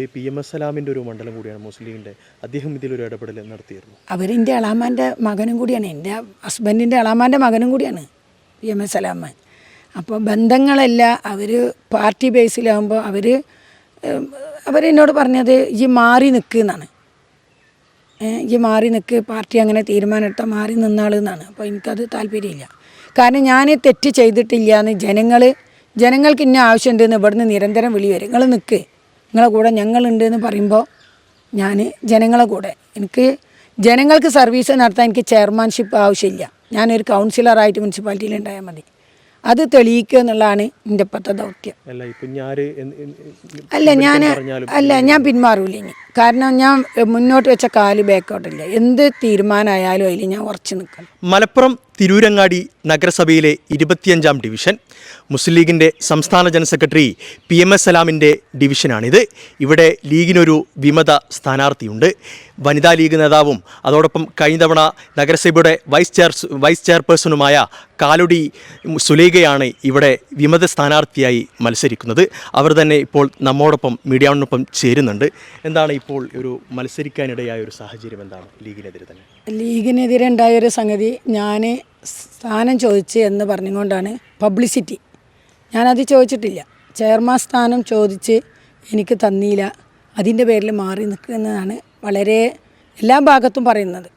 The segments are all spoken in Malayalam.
ഈ പി എം എസ് സലാമിന്റെ ഒരു മണ്ഡലം കൂടിയാണ് മുസ്ലിമിന്റെ അദ്ദേഹം ഇതിലൊരു ഇടപെടൽ നടത്തിയിരുന്നു. അവരെന്റെ അളാമാന്റെ മകനും കൂടിയാണ്. എന്റെ ഹസ്ബൻഡിന്റെ അളാമാന്റെ മകനും കൂടിയാണ് പി എം എസ് സലാമ. അപ്പോൾ ബന്ധങ്ങളെല്ലാം അവർ പാർട്ടി ബേസിലാകുമ്പോൾ അവർ അവരെന്നോട് പറഞ്ഞത് ഈ മാറി നിൽക്കുന്നതാണ് ഈ മാറി നിൽക്ക് പാർട്ടി അങ്ങനെ തീരുമാനമെടുത്താൽ മാറി നിന്നാളെന്നാണ് അപ്പോൾ എനിക്കത് താല്പര്യമില്ല. കാരണം ഞാൻ തെറ്റ് ചെയ്തിട്ടില്ല എന്ന് ജനങ്ങൾ ജനങ്ങൾക്ക് ഇന്ന ആവശ്യമുണ്ടെന്ന് ഇവിടുന്ന് നിരന്തരം വിളി വരും. നിങ്ങൾ നിൽക്ക് നിങ്ങളെ കൂടെ ഞങ്ങളുണ്ട് എന്ന് പറയുമ്പോൾ ഞാൻ ജനങ്ങളെ കൂടെ. എനിക്ക് ജനങ്ങൾക്ക് സർവീസ് നടത്താൻ എനിക്ക് ചെയർമാൻഷിപ്പ് ആവശ്യമില്ല. ഞാനൊരു കൗൺസിലറായിട്ട് മുനിസിപ്പാലിറ്റിയിൽ ഉണ്ടായാൽ മതി. അത് തെളിയിക്കുക എന്നുള്ളതാണ് എന്റെ ഇപ്പോഴത്തെ ദൗത്യം. അല്ല ഇപ്പം ഞാര് അല്ല ഞാൻ അല്ല ഞാൻ പിന്മാറൂല ഇനി. കാരണം ഞാൻ മുന്നോട്ട് വെച്ച കാൽ ബാക്കോട്ടില്ല എന്ത് തീരുമാനമായാലും അതിൽ ഞാൻ ഉറച്ചു നിൽക്കണം. മലപ്പുറം തിരൂരങ്ങാടി നഗരസഭയിലെ ഇരുപത്തിയഞ്ചാം ഡിവിഷൻ മുസ്ലിം ലീഗിന്റെ സംസ്ഥാന general secretary P M S സലാമിന്റെ ഡിവിഷനാണിത്. ഇവിടെ ലീഗിനൊരു വിമത സ്ഥാനാർത്ഥിയുണ്ട്. വനിതാ ലീഗ് നേതാവും അതോടൊപ്പം കഴിഞ്ഞ തവണ നഗരസഭയുടെ വൈസ് ചെയർ വൈസ് ചെയർപേഴ്സണുമായ കാലുടി സുലൈഖയാണ് ഇവിടെ വിമത സ്ഥാനാർത്ഥിയായി മത്സരിക്കുന്നത്. അവർ തന്നെ ഇപ്പോൾ നമ്മോടൊപ്പം മീഡിയാവിനൊപ്പം ചേരുന്നുണ്ട്. എന്താണ് ഇപ്പോൾ ഒരു മത്സരിക്കാനിടയായ ഒരു സാഹചര്യം എന്താണ് ലീഗിനെതിരെ തന്നെ? ലീഗിനെതിരെ ഉണ്ടായൊരു സംഗതി ഞാൻ സ്ഥാനം ചോദിച്ച് എന്ന് പറഞ്ഞുകൊണ്ടാണ് പബ്ലിസിറ്റി. ഞാനത് ചോദിച്ചിട്ടില്ല. ചെയർമാൻ സ്ഥാനം ചോദിച്ച് എനിക്ക് തന്നില്ല. അതിന്റെ പേരിൽ മാറി നിൽക്കുന്നതാണ് വളരെ എല്ലാ ഭാഗത്തും പറയുന്നത്.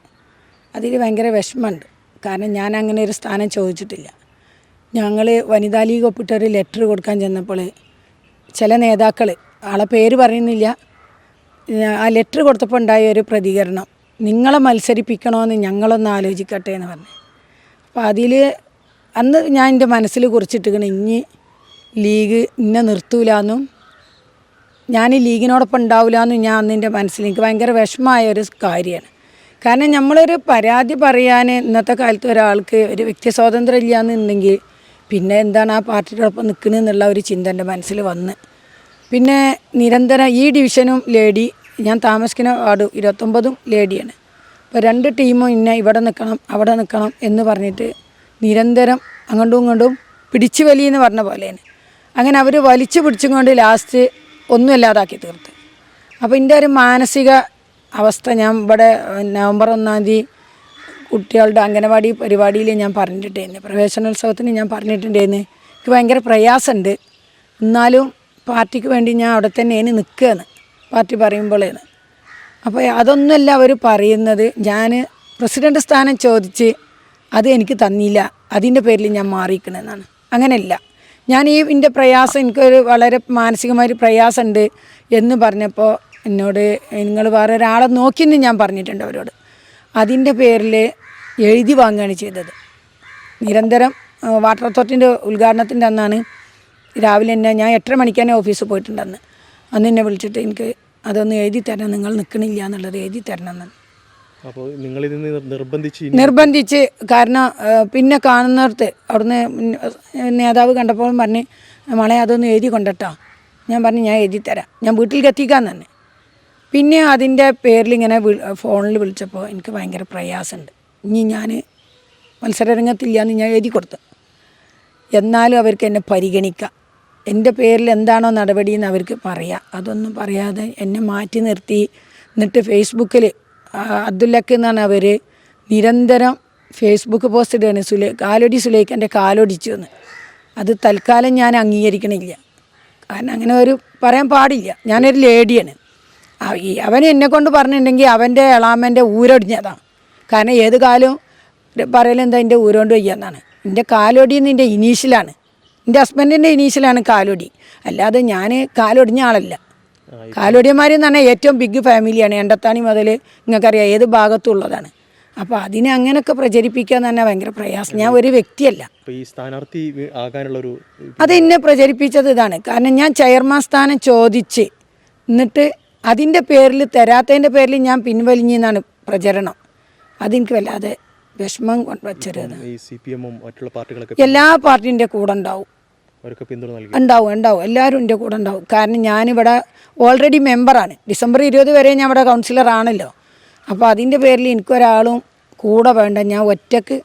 അതിൽ ഭയങ്കര വിഷമമുണ്ട്. കാരണം ഞാൻ അങ്ങനെ ഒരു സ്ഥാനം ചോദിച്ചിട്ടില്ല. ഞങ്ങൾ വനിതാ ലീഗ് ഒപ്പിട്ടൊരു ലെറ്റർ കൊടുക്കാൻ ചെന്നപ്പോൾ ചില നേതാക്കൾ ആളെ പേര് പറയുന്നില്ല. ആ ലെറ്റർ കൊടുത്തപ്പോൾ ഉണ്ടായ ഒരു പ്രതികരണം. നിങ്ങളെ മത്സരിപ്പിക്കണമെന്ന് ഞങ്ങളൊന്ന് ആലോചിക്കട്ടെ എന്ന് പറഞ്ഞു. അപ്പോൾ അതിൽ അന്ന് ഞാൻ എന്റെ മനസ്സിൽ കുറിച്ചിട്ടിരിക്കണം ഇനി ലീഗ് ഇന്നെ നിർത്തൂലെന്നും ഞാൻ ഈ ലീഗിനോടൊപ്പം ഉണ്ടാവില്ല എന്ന് ഞാൻ അന്ന് എന്റെ മനസ്സിൽ എനിക്ക് ഭയങ്കര വിഷമമായ ഒരു കാര്യമാണ്. കാരണം നമ്മളൊരു പരാതി പറയാൻ ഇന്നത്തെ കാലത്ത് ഒരാൾക്ക് ഒരു വ്യക്തി സ്വാതന്ത്ര്യം ഇല്ല എന്നുണ്ടെങ്കിൽ പിന്നെ എന്താണ് ആ പാർട്ടിയോടൊപ്പം നിൽക്കുന്നതെന്നുള്ള ഒരു ചിന്ത എന്റെ മനസ്സിൽ വന്ന്. പിന്നെ നിരന്തരം ഈ ഡിവിഷനും ലേഡി ഞാൻ താമസിക്കുന്ന വാർഡ് ഇരുപത്തൊമ്പതും ലേഡിയാണ്. അപ്പോൾ രണ്ട് ടീമും ഇന്ന ഇവിടെ നിൽക്കണം അവിടെ നിൽക്കണം എന്ന് പറഞ്ഞിട്ട് നിരന്തരം അങ്ങോട്ടും ഇങ്ങോട്ടും പിടിച്ചു വലിയെന്ന് പറഞ്ഞ പോലെയാണ്. അങ്ങനെ അവർ വലിച്ചു പിടിച്ചും കൊണ്ട് ലാസ്റ്റ് ഒന്നും ഇല്ലാതാക്കി തീർത്ത്. അപ്പോൾ എന്റെ ഒരു മാനസിക അവസ്ഥ ഞാൻ ഇവിടെ നവംബർ ഒന്നാം തീയതി കുട്ടികളുടെ അംഗനവാടി പരിപാടിയിൽ ഞാൻ പറഞ്ഞിട്ടുണ്ടായിരുന്നു. പ്രവേശനോത്സവത്തിന് ഞാൻ പറഞ്ഞിട്ടുണ്ടായിരുന്നു. എനിക്ക് ഭയങ്കര പ്രയാസമുണ്ട്. എന്നാലും പാർട്ടിക്ക് വേണ്ടി ഞാൻ അവിടെ തന്നെ തന്നെയാണ് നിൽക്കുകയെന്ന് പാർട്ടി പറയുമ്പോഴാണ് അപ്പോൾ അതൊന്നുമല്ല അവർ പറയുന്നത്. ഞാൻ പ്രസിഡന്റ് സ്ഥാനം ചോദിച്ച് അത് എനിക്ക് തന്നില്ല. അതിന്റെ പേരിൽ ഞാൻ മാറിയിരിക്കണമെന്നാണ് അങ്ങനെയല്ല. ഞാൻ ഈ എന്റെ പ്രയാസം എനിക്കൊരു വളരെ മാനസികമായൊരു പ്രയാസമുണ്ട് എന്ന് പറഞ്ഞപ്പോൾ എന്നോട് നിങ്ങൾ വേറെ ഒരാളെ നോക്കിയെന്ന് ഞാൻ പറഞ്ഞിട്ടുണ്ട് അവരോട്. അതിന്റെ പേരിൽ എഴുതി വാങ്ങുകയാണ് ചെയ്തത്. നിരന്തരം വാട്ടർ അതോറിറ്റിന്റെ ഉദ്ഘാടനത്തിന്റെ അന്നാണ് രാവിലെ തന്നെ ഞാൻ എട്ടര മണിക്കാണ് ഓഫീസിൽ പോയിട്ടുണ്ടെന്ന്. അന്ന് എന്നെ വിളിച്ചിട്ട് എനിക്ക് അതൊന്ന് എഴുതി തരണം. നിങ്ങൾ നിൽക്കണില്ല എന്നുള്ളത് എഴുതി തരണം എന്ന്. അപ്പോൾ നിങ്ങൾ നിർബന്ധിച്ച് നിർബന്ധിച്ച് കാരണം പിന്നെ കാണുന്നിടത്ത് അവിടുന്ന് നേതാവ് കണ്ടപ്പോൾ പറഞ്ഞ് മളെ അതൊന്ന് എഴുതി കൊണ്ടട്ടോ ഞാൻ പറഞ്ഞു ഞാൻ എഴുതി തരാം. ഞാൻ വീട്ടിൽ എത്തിക്കാൻ തന്നെ പിന്നെ അതിന്റെ പേരിൽ ഇങ്ങനെ ഫോണിൽ വിളിച്ചപ്പോൾ എനിക്ക് ഭയങ്കര പ്രയാസമുണ്ട്. ഇനി ഞാൻ മത്സരരംഗത്തില്ല എന്ന് ഞാൻ എഴുതി കൊടുത്തു. എന്നാലും അവർക്ക് എന്നെ പരിഗണിക്കാം. എന്റെ പേരിൽ എന്താണോ നടപടി എന്ന് അവർക്ക് പറയാം. അതൊന്നും പറയാതെ എന്നെ മാറ്റി നിർത്തി. എന്നിട്ട് ഫേസ്ബുക്കിൽ അബ്ദുല്ലക്ക് എന്നാണ് അവർ നിരന്തരം ഫേസ്ബുക്ക് പോസ്റ്റ് ഇടുകയാണ്. സുലേ കാലൊടി സുലേഖന്റെ കാലൊടിച്ചു എന്ന്. അത് തൽക്കാലം ഞാൻ അംഗീകരിക്കണില്ല. കാരണം അങ്ങനെ ഒരു പറയാൻ പാടില്ല. ഞാനൊരു ലേഡിയാണ്. അവൻ എന്നെ കൊണ്ട് പറഞ്ഞിട്ടുണ്ടെങ്കിൽ അവന്റെ ഇളാമന്റെ ഊരൊടിഞ്ഞതാണ്. കാരണം ഏത് കാലവും പറയലെന്താ എന്റെ ഊരോണ്ട് വയ്യാന്നാണ് എന്റെ കാലൊടി എന്റെ ഇനീഷ്യലാണ് എന്റെ ഹസ്ബൻഡിന്റെ ഇനീഷ്യലാണ് കാലൊടി. അല്ലാതെ ഞാൻ കാലൊടിഞ്ഞ ആളല്ല. കാലൊടിയന്മാർ എന്ന് പറഞ്ഞാൽ ഏറ്റവും ബിഗ് ഫാമിലിയാണ് എണ്ടത്താണി മുതൽ നിങ്ങൾക്കറിയാം ഏത് ഭാഗത്തും ഉള്ളതാണ് അപ്പോൾ അതിനെ അങ്ങനെയൊക്കെ പ്രചരിപ്പിക്കുക എന്ന് പറഞ്ഞാൽ ഭയങ്കര പ്രയാസം. ഞാൻ ഒരു വ്യക്തിയല്ല. ഈ സ്ഥാനാർത്ഥി വി- ആകാനുള്ളൊരു അത് എന്നെ പ്രചരിപ്പിച്ചത് ഇതാണ്. കാരണം ഞാൻ ചെയർമാൻ സ്ഥാനം ചോദിച്ച് എന്നിട്ട് അതിന്റെ പേരിൽ തരാത്തതിന്റെ പേരിൽ ഞാൻ പിൻവലിഞ്ഞെന്നാണ് പ്രചരണം. അതെനിക്ക് വല്ലാതെ വിഷമം കൊണ്ടുവച്ചത് എല്ലാ പാർട്ടിന്റെ കൂടെ ഉണ്ടാവും. ഉണ്ടാവും ഉണ്ടാവും. എല്ലാവരും എന്റെ കൂടെ ഉണ്ടാവും. കാരണം ഞാനിവിടെ ഓൾറെഡി മെമ്പറാണ് ഡിസംബർ ഇരുപത് വരെ ഞാൻ ഇവിടെ കൗൺസിലറാണല്ലോ അപ്പോൾ അതിന്റെ പേരിൽ എനിക്കൊരാളും കൂടെ വേണ്ട. ഞാൻ ഒറ്റയ്ക്ക്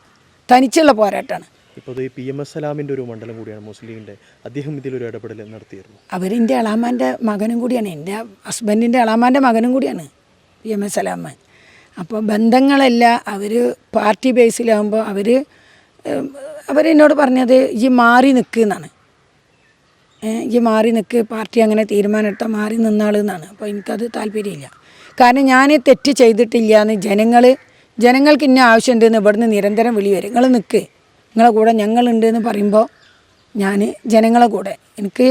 തനിച്ചുള്ള പോരാട്ടമാണ്. ഇപ്പോൾ ഈ പി എം എസ് സലാമിന്റെ ഒരു മണ്ഡലം കൂടിയാണ് അദ്ദേഹം ഇതിലൊരു ഇടപെടൽ നടത്തിയിരുന്നു. അവരെന്റെ അളാമാന്റെ മകനും കൂടിയാണ്. എന്റെ ഹസ്ബൻഡിന്റെ അളാമാന്റെ മകനും കൂടിയാണ് പി എം എസ് സലാമൻ അപ്പോൾ ബന്ധങ്ങളല്ല. അവർ പാർട്ടി ബേസിലാകുമ്പോൾ അവർ അവരെന്നോട് പറഞ്ഞത് ഈ മാറി നിൽക്കുന്നാണ് ഈ മാറി നിൽക്ക് പാർട്ടി അങ്ങനെ തീരുമാനമിട്ട മാറി നിന്നാളെന്നാണ് അപ്പോൾ എനിക്കത് താല്പര്യമില്ല. കാരണം ഞാൻ തെറ്റ് ചെയ്തിട്ടില്ല എന്ന് ജനങ്ങൾ ജനങ്ങൾക്ക് ഇന്ന ആവശ്യമുണ്ടെന്ന് ഇവിടുന്ന് നിരന്തരം വിളി വരും. നിങ്ങൾ നിൽക്ക് നിങ്ങളെ കൂടെ ഞങ്ങളുണ്ട് എന്ന് പറയുമ്പോൾ ഞാൻ ജനങ്ങളെ കൂടെ. എനിക്ക്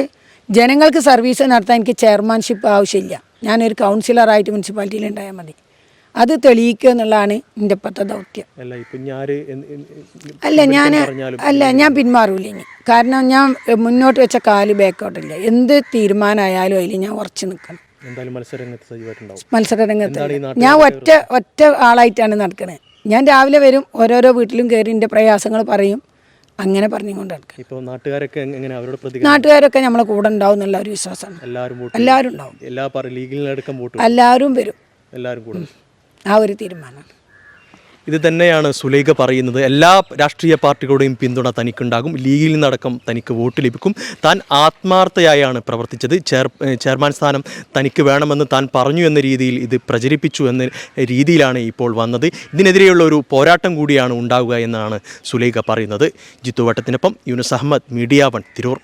ജനങ്ങൾക്ക് സർവീസ് നടത്താൻ എനിക്ക് ചെയർമാൻഷിപ്പ് ആവശ്യമില്ല. ഞാനൊരു കൗൺസിലറായിട്ട് മുനിസിപ്പാലിറ്റിയിൽ ഉണ്ടായാൽ മതി. അത് തെളിയിക്കുക എന്നുള്ളതാണ് എന്റെ ഇപ്പോഴത്തെ ദൗത്യം. അല്ല ഞാൻ അല്ല ഞാൻ പിന്മാറൂല ഇനി. കാരണം ഞാൻ മുന്നോട്ട് വെച്ച കാൽ ബാക്കോട്ടില്ല എന്ത് തീരുമാനമായാലും അതിൽ ഞാൻ ഉറച്ചു നിൽക്കണം മത്സരരംഗത്ത് മത്സര രംഗത്ത് ഞാൻ ഒറ്റ ഒറ്റ ആളായിട്ടാണ് നടക്കുന്നത് ഞാൻ രാവിലെ വരും ഓരോരോ വീട്ടിലും കയറി എന്റെ പ്രയാസങ്ങൾ പറയും. അങ്ങനെ പറഞ്ഞുകൊണ്ട് നടക്കും നാട്ടുകാരൊക്കെ എങ്ങനെ അവരോട് നാട്ടുകാരൊക്കെ നമ്മളെ കൂടെ ഉണ്ടാവും എന്നുള്ള ഒരു വിശ്വാസമാണ്. എല്ലാവരും എല്ലാവരും ഉണ്ടാവും. എല്ലാവരും വരും. എല്ലാവരും കൂടെ. ആ ഒരു തീരുമാനമാണ് ഇത് തന്നെയാണ് സുലൈഖ പറയുന്നത്. എല്ലാ രാഷ്ട്രീയ പാർട്ടികളുടെയും പിന്തുണ തനിക്കുണ്ടാകും. ലീഗിൽ നിന്നടക്കം തനിക്ക് വോട്ട് ലഭിക്കും. താൻ ആത്മാർത്ഥയായാണ് പ്രവർത്തിച്ചത്. ചെയർ ചെയർമാൻ സ്ഥാനം തനിക്ക് വേണമെന്ന് താൻ പറഞ്ഞു എന്ന രീതിയിൽ ഇത് പ്രചരിപ്പിച്ചു എന്ന രീതിയിലാണ് ഇപ്പോൾ വന്നത്. ഇതിനെതിരെയുള്ള ഒരു പോരാട്ടം കൂടിയാണ് ഉണ്ടാവുക എന്നാണ് സുലൈഖ പറയുന്നത്. ജിത്തു വട്ടത്തിനൊപ്പം യൂനസ് അഹമ്മദ് മീഡിയ വൺ തിരൂർ.